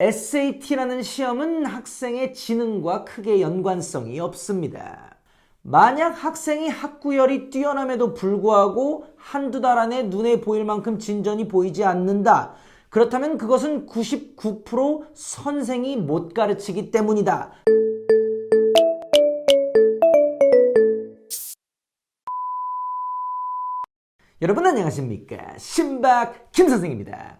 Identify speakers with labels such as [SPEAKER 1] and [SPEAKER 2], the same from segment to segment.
[SPEAKER 1] SAT라는 시험은 학생의 지능과 크게 연관성이 없습니다. 만약 학생이 학구열이 뛰어남에도 불구하고 한두 달 안에 눈에 보일 만큼 진전이 보이지 않는다. 그렇다면 그것은 99% 선생이 못 가르치기 때문이다. 여러분 안녕하십니까 신박 김 선생입니다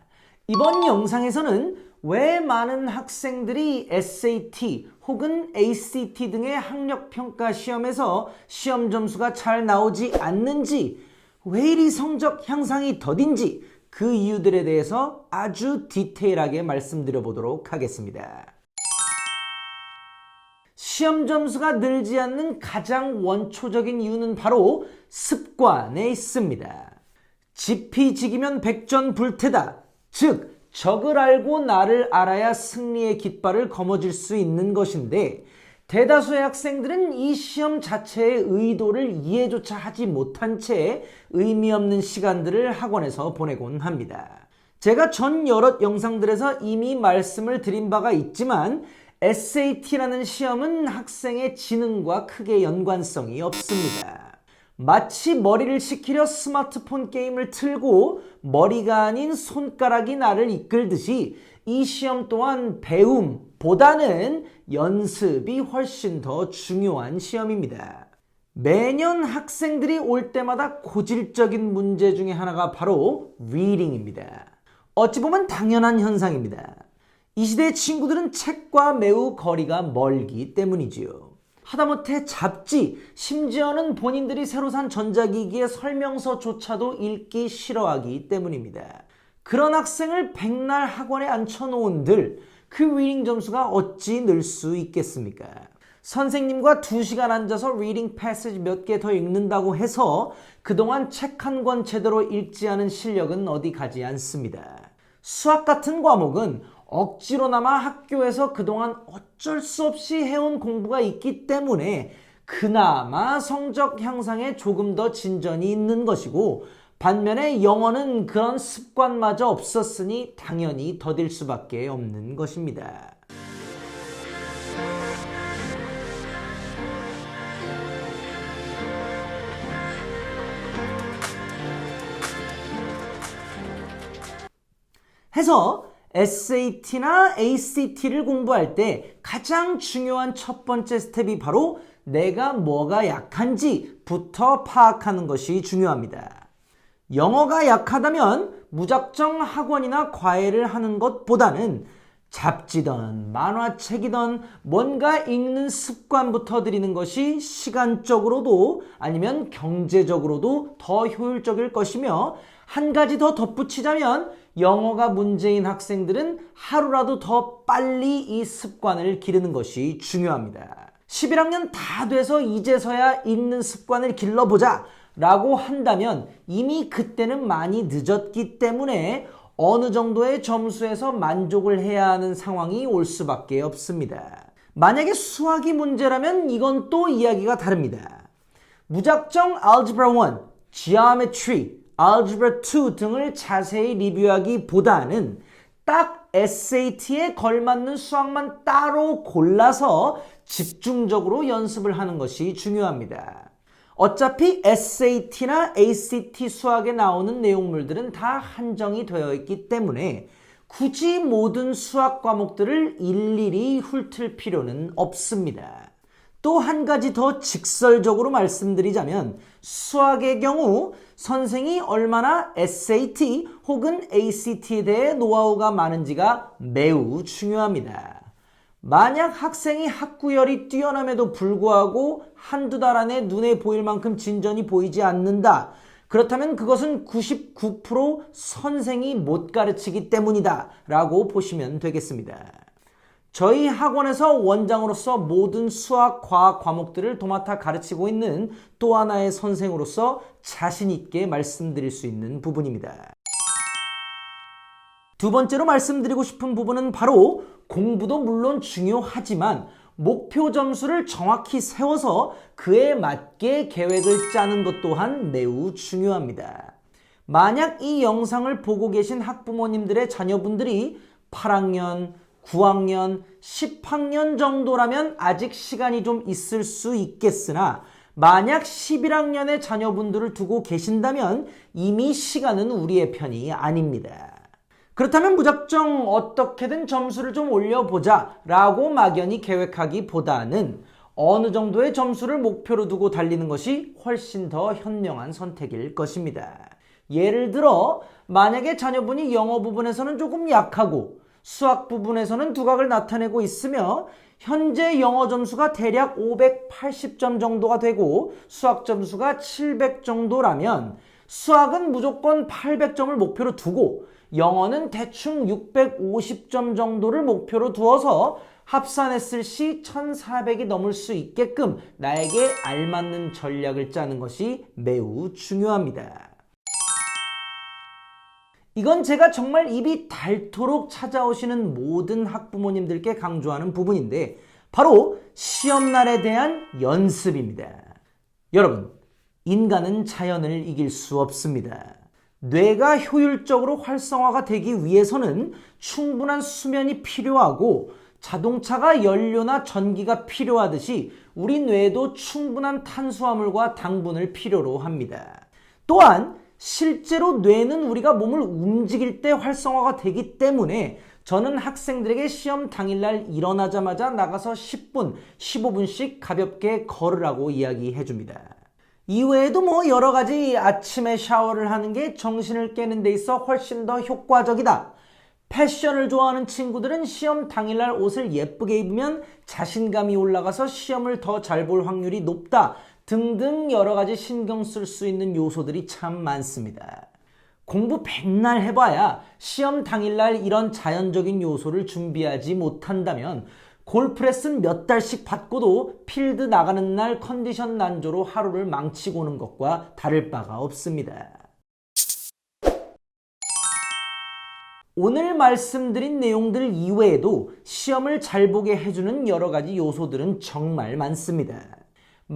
[SPEAKER 1] 이번 영상에서는 왜 많은 학생들이 SAT 혹은 ACT 등의 학력평가 시험에서 시험 점수가 잘 나오지 않는지 왜 이리 성적 향상이 더딘지 그 이유들에 대해서 아주 디테일하게 말씀드려 보도록 하겠습니다 시험 점수가 늘지 않는 가장 원초적인 이유는 바로 습관에 있습니다. 지피지기면 백전불태다. 즉, 적을 알고 나를 알아야 승리의 깃발을 거머쥘 수 있는 것인데, 대다수의 학생들은 이 시험 자체의 의도를 이해조차 하지 못한 채 의미 없는 시간들을 학원에서 보내곤 합니다. 제가 전 여러 영상들에서 이미 말씀을 드린 바가 있지만 SAT라는 시험은 학생의 지능과 크게 연관성이 없습니다. 마치 머리를 식히려 스마트폰 게임을 틀고 머리가 아닌 손가락이 나를 이끌듯이 이 시험 또한 배움보다는 연습이 훨씬 더 중요한 시험입니다. 매년 학생들이 올 때마다 고질적인 문제 중에 하나가 바로 reading입니다. 어찌 보면 당연한 현상입니다. 이 시대의 친구들은 책과 매우 거리가 멀기 때문이지요. 하다못해 잡지, 심지어는 본인들이 새로 산 전자기기의 설명서조차도 읽기 싫어하기 때문입니다. 그런 학생을 백날 학원에 앉혀놓은들 그 리딩 점수가 어찌 늘 수 있겠습니까? 선생님과 두 시간 앉아서 리딩 패시지 몇 개 더 읽는다고 해서 그동안 책 한 권 제대로 읽지 않은 실력은 어디 가지 않습니다. 수학 같은 과목은 억지로나마 학교에서 그동안 어쩔 수 없이 해온 공부가 있기 때문에 그나마 성적 향상에 조금 더 진전이 있는 것이고 반면에 영어는 그런 습관마저 없었으니 당연히 더딜 수밖에 없는 것입니다. 해서 SAT나 ACT를 공부할 때 가장 중요한 첫 번째 스텝이 바로 내가 뭐가 약한지부터 파악하는 것이 중요합니다. 영어가 약하다면 무작정 학원이나 과외를 하는 것보다는 잡지든 만화책이든 뭔가 읽는 습관부터 들이는 것이 시간적으로도 아니면 경제적으로도 더 효율적일 것이며 한 가지 더 덧붙이자면 영어가 문제인 학생들은 하루라도 더 빨리 이 습관을 기르는 것이 중요합니다. 11학년 다 돼서 이제서야 읽는 습관을 길러보자 라고 한다면 이미 그때는 많이 늦었기 때문에 어느 정도의 점수에서 만족을 해야 하는 상황이 올 수밖에 없습니다. 만약에 수학이 문제라면 이건 또 이야기가 다릅니다. 무작정 Algebra 1, Geometry, Algebra 2 등을 자세히 리뷰하기보다는 딱 SAT에 걸맞는 수학만 따로 골라서 집중적으로 연습을 하는 것이 중요합니다. 어차피 SAT나 ACT 수학에 나오는 내용물들은 다 한정이 되어 있기 때문에 굳이 모든 수학 과목들을 일일이 훑을 필요는 없습니다. 또 한 가지 더 직설적으로 말씀드리자면 수학의 경우 선생이 얼마나 SAT 혹은 ACT에 대해 노하우가 많은지가 매우 중요합니다. 만약 학생이 학구열이 뛰어남에도 불구하고 한두 달 안에 눈에 보일 만큼 진전이 보이지 않는다. 그렇다면 그것은 99% 선생이 못 가르치기 때문이다. 라고 보시면 되겠습니다. 저희 학원에서 원장으로서 모든 수학, 과학 과목들을 도맡아 가르치고 있는 또 하나의 선생으로서 자신있게 말씀드릴 수 있는 부분입니다. 두 번째로 말씀드리고 싶은 부분은 바로 공부도 물론 중요하지만 목표 점수를 정확히 세워서 그에 맞게 계획을 짜는 것 또한 매우 중요합니다. 만약 이 영상을 보고 계신 학부모님들의 자녀분들이 8학년, 9학년, 10학년 정도라면 아직 시간이 좀 있을 수 있겠으나 만약 11학년의 자녀분들을 두고 계신다면 이미 시간은 우리의 편이 아닙니다. 그렇다면 무작정 어떻게든 점수를 좀 올려보자 라고 막연히 계획하기 보다는 어느 정도의 점수를 목표로 두고 달리는 것이 훨씬 더 현명한 선택일 것입니다. 예를 들어 만약에 자녀분이 영어 부분에서는 조금 약하고 수학 부분에서는 두각을 나타내고 있으며 현재 영어 점수가 대략 580점 정도가 되고 수학 점수가 700 정도라면 수학은 무조건 800점을 목표로 두고 영어는 대충 650점 정도를 목표로 두어서 합산했을 시 1400이 넘을 수 있게끔 나에게 알맞는 전략을 짜는 것이 매우 중요합니다. 이건 제가 정말 입이 닳도록 찾아오시는 모든 학부모님들께 강조하는 부분인데 바로 시험날에 대한 연습입니다. 여러분, 인간은 자연을 이길 수 없습니다. 뇌가 효율적으로 활성화가 되기 위해서는 충분한 수면이 필요하고 자동차가 연료나 전기가 필요하듯이 우리 뇌도 충분한 탄수화물과 당분을 필요로 합니다. 또한 실제로 뇌는 우리가 몸을 움직일 때 활성화가 되기 때문에 저는 학생들에게 시험 당일날 일어나자마자 나가서 10분, 15분씩 가볍게 걸으라고 이야기해 줍니다. 이외에도 뭐 여러 가지 아침에 샤워를 하는 게 정신을 깨는 데 있어 훨씬 더 효과적이다. 패션을 좋아하는 친구들은 시험 당일날 옷을 예쁘게 입으면 자신감이 올라가서 시험을 더 잘 볼 확률이 높다. 등등 여러 가지 신경 쓸 수 있는 요소들이 참 많습니다. 공부 백날 해봐야 시험 당일날 이런 자연적인 요소를 준비하지 못한다면 골프 레슨 몇 달씩 받고도 필드 나가는 날 컨디션 난조로 하루를 망치고 오는 것과 다를 바가 없습니다. 오늘 말씀드린 내용들 이외에도 시험을 잘 보게 해주는 여러 가지 요소들은 정말 많습니다.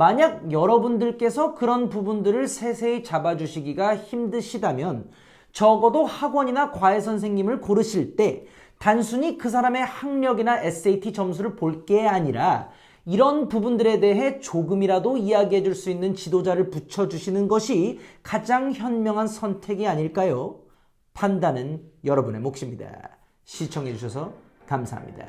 [SPEAKER 1] 만약 여러분들께서 그런 부분들을 세세히 잡아주시기가 힘드시다면 적어도 학원이나 과외 선생님을 고르실 때 단순히 그 사람의 학력이나 SAT 점수를 볼 게 아니라 이런 부분들에 대해 조금이라도 이야기해 줄 수 있는 지도자를 붙여주시는 것이 가장 현명한 선택이 아닐까요? 판단은 여러분의 몫입니다. 시청해 주셔서 감사합니다.